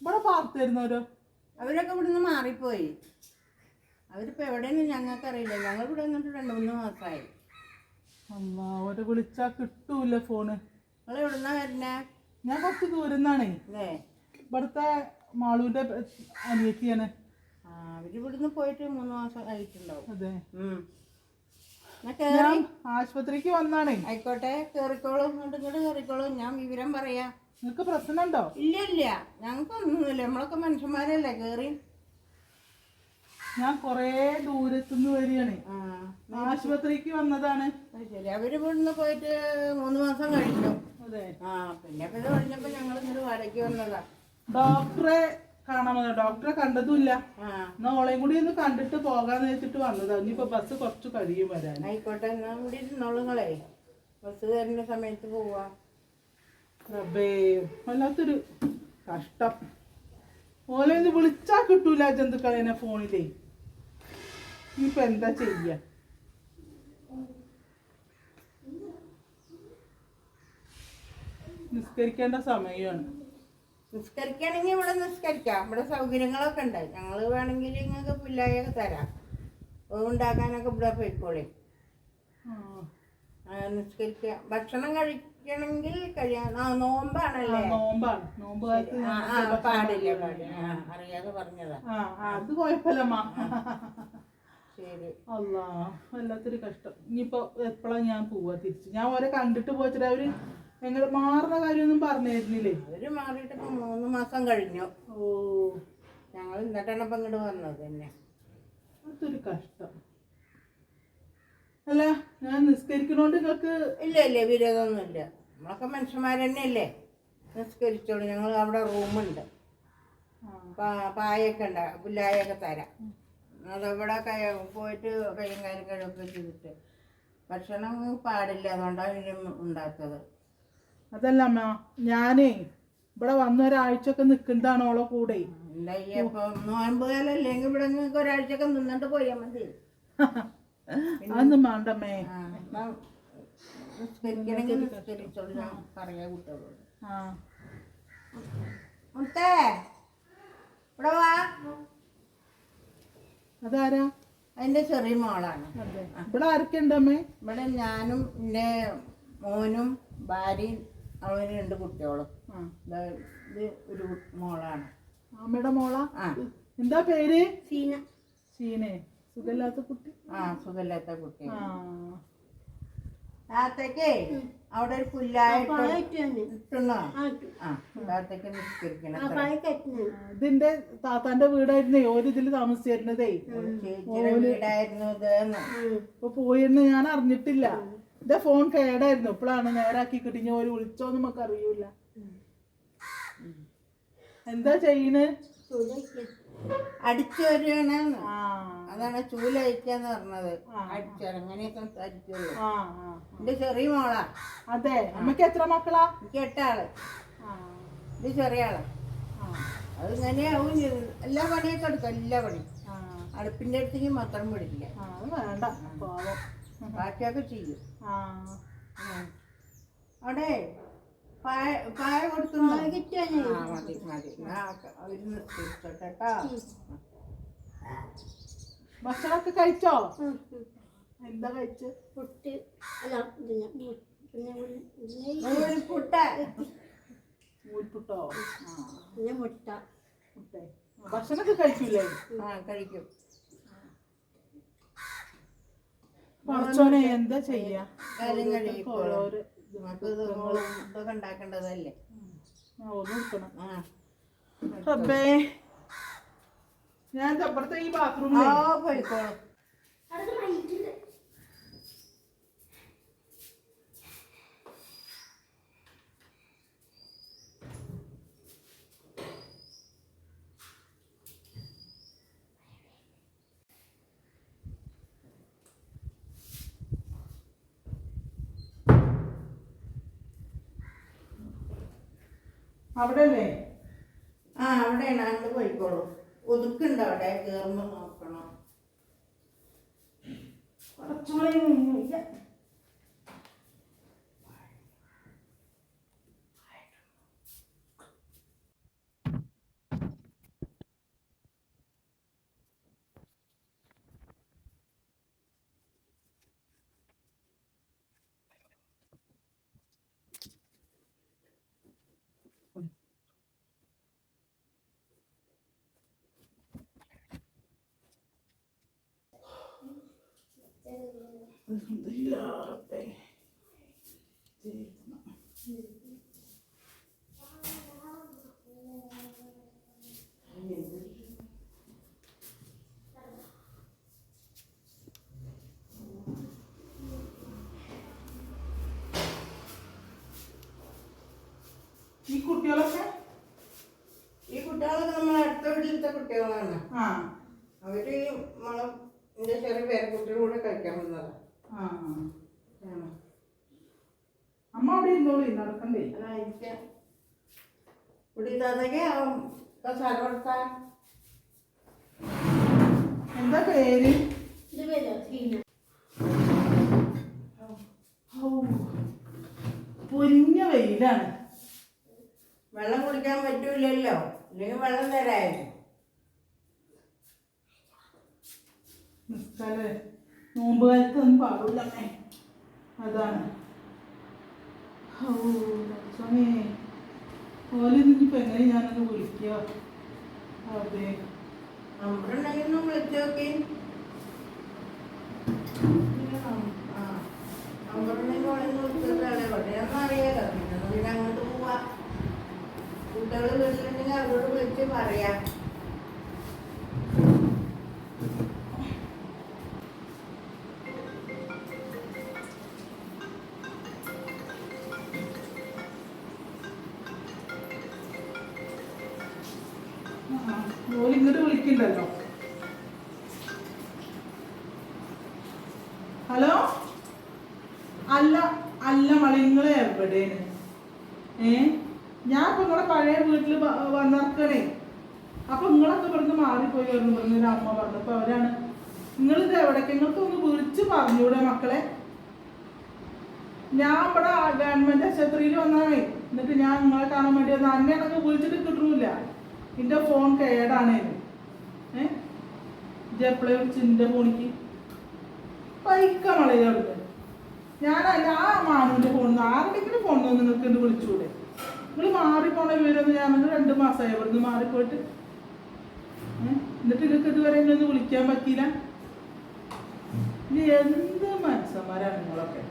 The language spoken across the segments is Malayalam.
ഇവിടെ പാർത്തിരുന്നവരോ? അവരൊക്കെ ഇവിടുന്ന് മാറിപ്പോയി. അവരിപ്പോ എവിടെയെന്ന് ഞങ്ങൾക്ക് അറിയില്ല ഞങ്ങൾ ഇവിടെ വന്നിട്ട് രണ്ട് മൂന്ന് മാസമായി. അമ്മ അവരെ വിളിച്ചാ കിട്ടൂല ഫോണ്. നിങ്ങൾ എവിടുന്നാ വരുന്നേ? ഞാൻ കുറച്ച് ദൂരം നിന്നാണേ അല്ലേ ഇവിടുത്തെ മാളൂന്റെ അനിയത്തിയാണ്. ആ അവർ ഇവിടുന്ന് പോയിട്ട് മൂന്ന് മാസം ആയിട്ടുണ്ടാവും. അതെ. ഞാൻ ആശുപത്രിക്ക് വന്നാണേ. ആയിക്കോട്ടെ കേറിക്കോളും ഇങ്ങോട്ട് ഇങ്ങോട്ട് കേറിക്കോളും. ഞാൻ വിവരം പറയാ. നിങ്ങക്ക് പ്രശ്നമുണ്ടോ? ഇല്ല ഇല്ല. ഞങ്ങൾക്കൊന്നുമില്ല. നമ്മളൊക്കെ മനുഷ്യന്മാരല്ലേ കേറി. ഞാൻ കൊറേ ദൂരത്തുനിന്ന് വരികയാണ്. ആശുപത്രിക്ക് വന്നതാണ്. ശരി. അവർ ഇവിടുന്ന് പോയിട്ട് മൂന്ന് മാസം കഴിഞ്ഞു. അതെ. ആ പിന്നെ ഇത് കഴിഞ്ഞപ്പോ ഞങ്ങൾ ഇങ്ങോട്ട് വരയ്ക്ക് വന്നതാ. ഡോക്ടറെ കാണാൻ വന്നത് ഡോക്ടറെ കണ്ടതുമില്ല. എന്നാ ഓളെയും കൂടി ഒന്ന് കണ്ടിട്ട് പോകാന്ന് വെച്ചിട്ട് വന്നതാ. ഇനിയിപ്പോ ബസ് കുറച്ച് കഴിയും വരാൻ. ആയിക്കോട്ടെ എന്നാ ഇവിടെ ഇരുന്നോളുങ്ങളെ ബസ് കയറുന്ന സമയത്ത് പോവാ. റബ്ബേ വല്ലാത്തൊരു കഷ്ടം. ഓലെ ഒന്ന് വിളിച്ചാ കിട്ടൂല ജന്തുക്കളെ ഫോണിലേ. ഇനിയിപ്പോ എന്താ ചെയ്യ? നിസ്കരിക്കേണ്ട സമയമാണ് നിസ്കരിക്കുകയാണെങ്കിൽ ഇവിടെ നിസ്കരിക്കാം. ഇവിടെ സൗകര്യങ്ങളൊക്കെ ഉണ്ട്. ഞങ്ങൾ വേണമെങ്കിൽ നിങ്ങൾക്ക് പുല്ലായൊക്കെ തരാം. ഉണ്ടാക്കാനൊക്കെ ഇവിടെ പോയിക്കോളി. നിസ്കരിക്കുക ഭക്ഷണം കഴിക്കണമെങ്കിൽ കഴിയാം. ആ നോമ്പാണല്ലേ? നോമ്പാണ്. നോമ്പ് പാടില്ല പാടില്ല. അറിയാതെ പറഞ്ഞതാ. അത് കുഴപ്പമില്ലമ്മ. ശരി. അല്ലാ വല്ലാത്തൊരു കഷ്ടം. ഇനിയിപ്പോ എപ്പോഴാ ഞാൻ പോവാ തിരിച്ചു? ഞാൻ ഓരെ കണ്ടിട്ട് പോയിട്ട് അവർ എങ്ങനെ മാറുന്ന കാര്യമൊന്നും പറഞ്ഞിരുന്നില്ലേ? അവർ മാറിയിട്ട് ഇപ്പൊ മൂന്ന് മാസം കഴിഞ്ഞു. ഓ. ഞങ്ങൾ ഇന്നിട്ടാണ് ഇപ്പൊ ഇങ്ങോട്ട് വന്നത് തന്നെ. അതൊരു കഷ്ടം. അല്ല ഞാൻ നിസ്കരിക്കണോണ്ട് നിങ്ങൾക്ക് ഇല്ല ഇല്ല വിരോധമൊന്നുമില്ല നമ്മളൊക്കെ മനുഷ്യന്മാർ തന്നെയല്ലേ? നിസ്കരിച്ചോളൂ. ഞങ്ങൾ അവിടെ റൂമുണ്ട്. പായൊക്കെ ഉണ്ട്. പുല്ലായൊക്കെ തരാം. അതവിടെ കൈ പോയിട്ട് കയ്യും കാര്യം കഴിയൊക്കെ ചെയ്തിട്ട്. ഭക്ഷണം പാടില്ല. അതുകൊണ്ടാണ് ഉണ്ടാത്തത് അതല്ല അമ്മ ഞാനേ ഇവിടെ വന്ന ഒരാഴ്ചയൊക്കെ നിൽക്കുന്നതാണ് ഓളെ കൂടെ. നോയമ്പ് കാലം അല്ലെങ്കിൽ ഇവിടെ നിങ്ങൾക്ക് ഒരാഴ്ചയൊക്കെ നിന്നിട്ട് പോയാൽ മതി. അതൊന്നും വേണ്ടമ്മേ ആ, എന്നാ നിസ്കരിക്കണമെങ്കിൽ നിസ്കരിച്ചോളൂ ഞാൻ പറയാ കുട്ടികളോട്. ആ. മുത്തേ ഇവിടെ വാ. അതാരാ? അതിന്റെ ചെറിയ മോളാണ്. ഇവിടെ ആരൊക്കെ ഉണ്ടമ്മേ ഇവിടെ ഞാനും എന്റെ മോനും ഭാര്യയും അവന് രണ്ട് കുട്ടികളും. ദാ ഇത് ഒരു മോളാണ്. അമ്മയുടെ മോള? ആ. എന്താ പേര്? സീന. സീനെ. സുഖമില്ലാത്ത കുട്ടി? ആ സുഖമില്ലാത്ത കുട്ടി. ആ. താത്തേക്കേ അവിടെ ഒരു ഇതിന്റെ താത്താന്റെ വീടായിരുന്നേ. ഓര് ഇതിൽ താമസിച്ചിരുന്നതേ. വീടായിരുന്നു ഇതെന്ന്. ഇപ്പൊ പോയിരുന്നു ഞാൻ അറിഞ്ഞിട്ടില്ല. എന്റെ ഫോൺ കേടായിരുന്നു. ഇപ്പോഴാണ് നേരാക്കി കിട്ടി ഞാൻ ഒരു വിളിച്ചോന്ന് നമുക്ക് അറിയൂല എന്താ ചെയ്യണ്? അടിച്ചു വരികയാണ്. ആ. അതാണ് ചൂലയക്കാന്ന് പറഞ്ഞത്. അടിച്ചു അങ്ങനെയൊക്കെ ആ. എന്റെ ചെറിയ മോളാ. അതെ. അമ്മയ്ക്ക് എത്ര മക്കളാ? എനിക്ക് എട്ടാൾ. ഇത് ചെറിയ ആളാ. അത് ഇങ്ങനെ ആവും എല്ലാ പണിയൊക്കെ എടുക്കും. എല്ലാ പണിയും. അടുപ്പിന്റെ അടുത്തേക്ക് മാത്രം പിടിക്കില്ല വേണ്ട. ബാക്കിയൊക്കെ ചെയ്യും. അവിടെ പായ പായ കൊടുത്തു? മതി കേട്ടോ ഭക്ഷണമൊക്കെ കഴിച്ചോ? എന്താ കഴിച്ച്? പുട്ട്. അല്ല പിന്നെ നൂൽപുട്ട? നൂൽപുട്ടോ പിന്നെ മുട്ട. മുട്ട. ഭക്ഷണമൊക്കെ കഴിക്കൂലേ ആ കഴിക്കും. പറച്ചോനെ എന്താ ചെയ്യാ? കാര്യം ഓരോരോ ഇതൊക്കെ ഉണ്ടാക്കേണ്ടതല്ലേ? റബ്ബേ ഞാൻ അപ്പുറത്തെ ഈ ബാത്റൂമിൽ പോയിക്കോളും. അവിടെ അല്ലേ ആ അവിടെയാണ്. അങ്ങോട്ട് പോയിക്കോളൂ. ഒതുക്കുണ്ട് അവിടെ. കയറുമ്പോൾ നോക്കണം. കുറച്ചുകൂടെ ഇല്ല. ഈ കുട്ടികളൊക്കെ? ഈ കുട്ടികളൊക്കെ നമ്മൾ അടുത്ത വീട്ടിലത്തെ കുട്ടികളാണ്. ആ. അവർ നമ്മളെ എന്റെ ചെറിയ പേരക്കുട്ടിയുടെ കൂടെ കഴിക്കാൻ വന്നതാണ് അമ്മ അവിടെ ഇരുന്നോളി നടക്കണ്ടേ? അതായിരിക്കാം. ഇവിടെ കൊടുത്താൽ എന്താ പേര്? പൊരിഞ്ഞ വെയിലാണ്. വെള്ളം കുടിക്കാൻ പറ്റൂലല്ലോ. അല്ലെങ്കിൽ വെള്ളം തരായിരുന്നു നിസ്കാരേ. നോമ്പ് കാലത്തൊന്നും പാടില്ലമ്മേ അതാണ്. ഓ ലക്ഷ്മണേ ഓലെ ഇനിയിപ്പോ എങ്ങനെ ഞാനൊന്ന് വിളിക്കുക അതെ. നമ്മളുണ്ടെങ്കിൽ ഒന്ന് വിളിച്ചു നോക്കി. ഒന്ന് അറിയാലോ. പിന്നെ അങ്ങോട്ട് പോവാ. കുട്ടികൾ വീട്ടിലുണ്ടെങ്കിൽ അവരോട് വിളിച്ച് പറയാം. ഇങ്ങോട്ട് വിളിക്കണ്ടല്ലോ ഹലോ? അല്ല അല്ല മള നിങ്ങളെ എവിടെയാണ്? ഏ? ഞാൻ ഇപ്പൊ നിങ്ങളെ പഴയ വീട്ടിൽ വന്നിറക്കണേ. അപ്പൊ നിങ്ങളൊക്കെ ഇവിടുന്ന് മാറിപ്പോയി വരുന്നു പറഞ്ഞു ഒരു അമ്മ പറഞ്ഞു. അപ്പൊ അവരാണ് നിങ്ങളിത് എവിടേക്ക്? നിങ്ങൾക്ക് ഒന്ന് വിളിച്ച് പറഞ്ഞൂടെ മക്കളെ? ഞാൻ ഇവിടെ ഗവൺമെന്റ് ആശുപത്രിയിൽ വന്നാണേ. എന്നിട്ട് ഞാൻ നിങ്ങളെ കാണാൻ വേണ്ടി വന്ന. അന്നെ അടക്കം വിളിച്ചിട്ട് കിട്ടണില്ല. എന്റെ ഫോൺ കേടാണേലും ഏ? ഇത് എപ്പോഴേ വിളിച്ച് എന്റെ ഫോണിക്ക് പൈക്ക മളയ അവിടുത്തെ. ഞാൻ ആ മാനുവിന്റെ ഫോണിൽ നിന്ന് ആരുടെങ്കിലും ഫോണിൽ നിന്ന് നിങ്ങൾക്ക് എന്നെ വിളിച്ചൂടെ? നിങ്ങൾ മാറിപ്പോണ വിവരമൊന്നും ഞാൻ രണ്ട് മാസമായി ഇവിടുന്ന് മാറിപ്പോയിട്ട്? എന്നിട്ട് നിങ്ങൾക്ക് ഇതുവരെ എന്നെ വിളിക്കാൻ പറ്റിയില്ല? എന്ത് മനസ്സന്മാരാണ് നിങ്ങളൊക്കെ?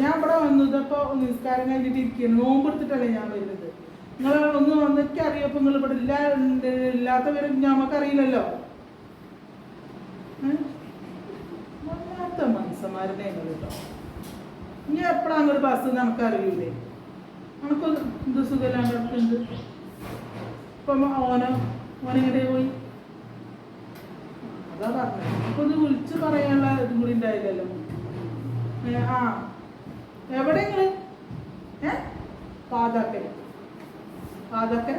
ഞാൻ ഇവിടെ വന്നതപ്പോ നിസ്കാരം കഴിഞ്ഞിട്ട് ഇരിക്കുന്നു നോമ്പ് എടുത്തിട്ടല്ലേ ഞാൻ വരുന്നത്? നിങ്ങൾ ഒന്ന് വന്നിട്ട് അറിയപ്പോ നിങ്ങൾ ഇവിടെ ഇല്ല ഇല്ലാത്തവരും ഞമ്മക്കറിയില്ലല്ലോ ഏ? വല്ലാത്ത മനസ്സന്മാരുടെ ഇനി എപ്പോഴാ അങ്ങോട്ട് ബസ് നമുക്ക് അറിയൂലേ? നമുക്ക് എന്ത് സുഖമില്ലാണ്ട് ഇപ്പം ഓന ഓനെങ്ങനെ പോയി? അതാ പറഞ്ഞത്. നമുക്കൊന്ന് വിളിച്ച് പറയാനുള്ള ഇതും കൂടി ഉണ്ടായില്ലല്ലോ. ആ. എവിടെ നിങ്ങൾ? ഏ? പാതാക്കൽ. പാതാക്കൽ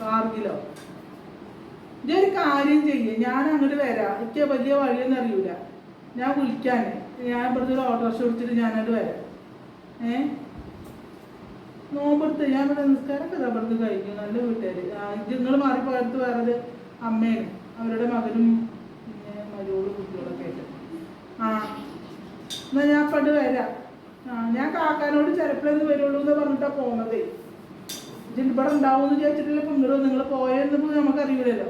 കാർഗിലോ. ഇതൊരു കാര്യം ചെയ്യേ. ഞാൻ അങ്ങോട്ട് വരാം. എനിക്ക് വലിയ വഴിയൊന്നും അറിയൂല. ഞാൻ വിളിക്കാനേ. ഞാൻ ഇവിടുത്തെ ഒരു ഓട്ടോറിക്ഷ വിളിച്ചിട്ട് ഞാനങ്ങോട്ട് വരാം. ഏ? നോമ്പെടുത്ത് ഞാൻ ഇവിടെ നിസ്കാരം ഇതാ ഇവിടുന്ന് കഴിഞ്ഞു നല്ല വീട്ടുകാർ നിങ്ങൾ മാറിപ്പോയടുത്ത് വേറെ അമ്മയും അവരുടെ മകനും പിന്നെ മരുവോളും കുട്ടികളൊക്കെ ആയിട്ട്. ആ എന്നാൽ ഞാൻ പണ്ട് വരാം. ആ ഞാൻ കാക്കാനോട് ചിലപ്പോഴൊന്നും വരുള്ളൂ എന്ന് പറഞ്ഞിട്ടാണ് പോണതേ ഇതിൽ ഇവിടെ ഉണ്ടാവും എന്ന് ചോദിച്ചിട്ടില്ല ഇപ്പം നിങ്ങൾ പോയെന്ന് നമുക്കറിയില്ലല്ലോ.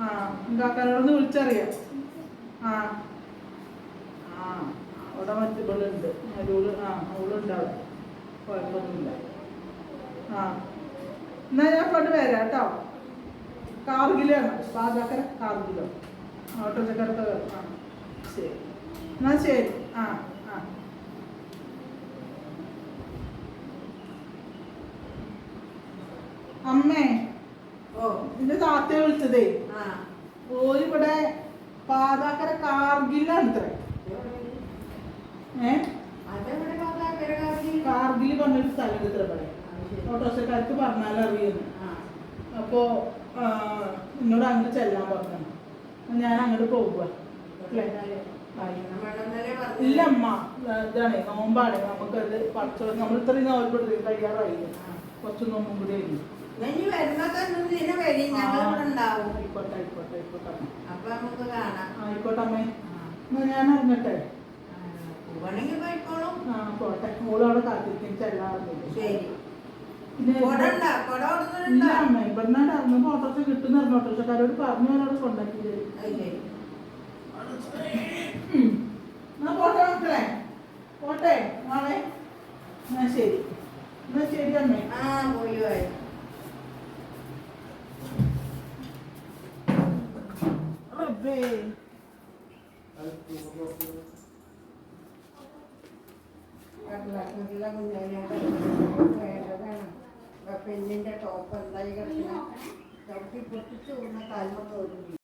ആ ഉണ്ടാക്കാനോടൊന്ന് വിളിച്ചറിയാം. ആ. ആ അവിടെ മറ്റു മരുവൾ ആ അവളുണ്ട് അവിടെ കുഴപ്പമൊന്നുമില്ല. ആ. എന്നാ ഞാൻ പണ്ട് വരാം കേട്ടോ. കാർഗിലാണ്. പാതാക്കര കാർഗിലോ ഓട്ടോച്ചക്കാർക്ക് ആ ശരി. എന്നാ ശരി. ആ ആ അമ്മേ. ഓ എന്റെ താത്തയെ വിളിച്ചതേ. ഓരിവിടെ പാതാക്കര കാർഗിലാണ് ഏ? കാർഗിൽ പറഞ്ഞൊരു സ്ഥലം ഇത്ര പറയാം ഓട്ടോറിക്ഷക്കാർക്ക് പറഞ്ഞാൽ അറിയുന്നു അപ്പോ എന്നോട് അങ്ങോട്ട് ചെല്ലാൻ പറഞ്ഞു ഞാൻ അങ്ങോട്ട് പോകുക ഇല്ല അമ്മ. ഇതാണ് നോമ്പാണ്. നമുക്കത് പറിച്ചോ നമ്മൾ ഇത്രയും നോൽപ്പെടുത്തി കഴിയാറായില്ല? കുറച്ച് നോമ്പും കൂടി ആയിരുന്നു ഇനി വരുമ്പോ ഇതിന് വരും ഞങ്ങൾ ഇവിടെ ഉണ്ടാവും ആയിക്കോട്ടെ ആയിക്കോട്ടെ ആയിക്കോട്ടെ. അമ്മ. അപ്പൊ നമുക്ക് കാണാം. ആയിക്കോട്ടെ അമ്മേ. ആ. എന്നാ ഞാൻ ഇറങ്ങട്ടെ? ആ, പോവാണെങ്കിൽ പോയിക്കോളും. ആ പോട്ടെ. മോളവിടെ കാത്തിരിക്കും ചെല്ലാറുണ്ട് ശരി. ഇവിടുന്ന് കിട്ടുന്ന ഓട്ടോറിക്ഷക്കാരോട് പറഞ്ഞു അവരോട്. എന്നാ പോട്ടെ മക്കളെ. പോട്ടെ നാളെ എന്നാ ശരി. എന്നാ ശരി അമ്മേ. ആ പോയി. Babe. పెళ్ళింటే టాప్ అంతా ఇక చౌకి పొట్టు ఉన్న తాయి మొదలు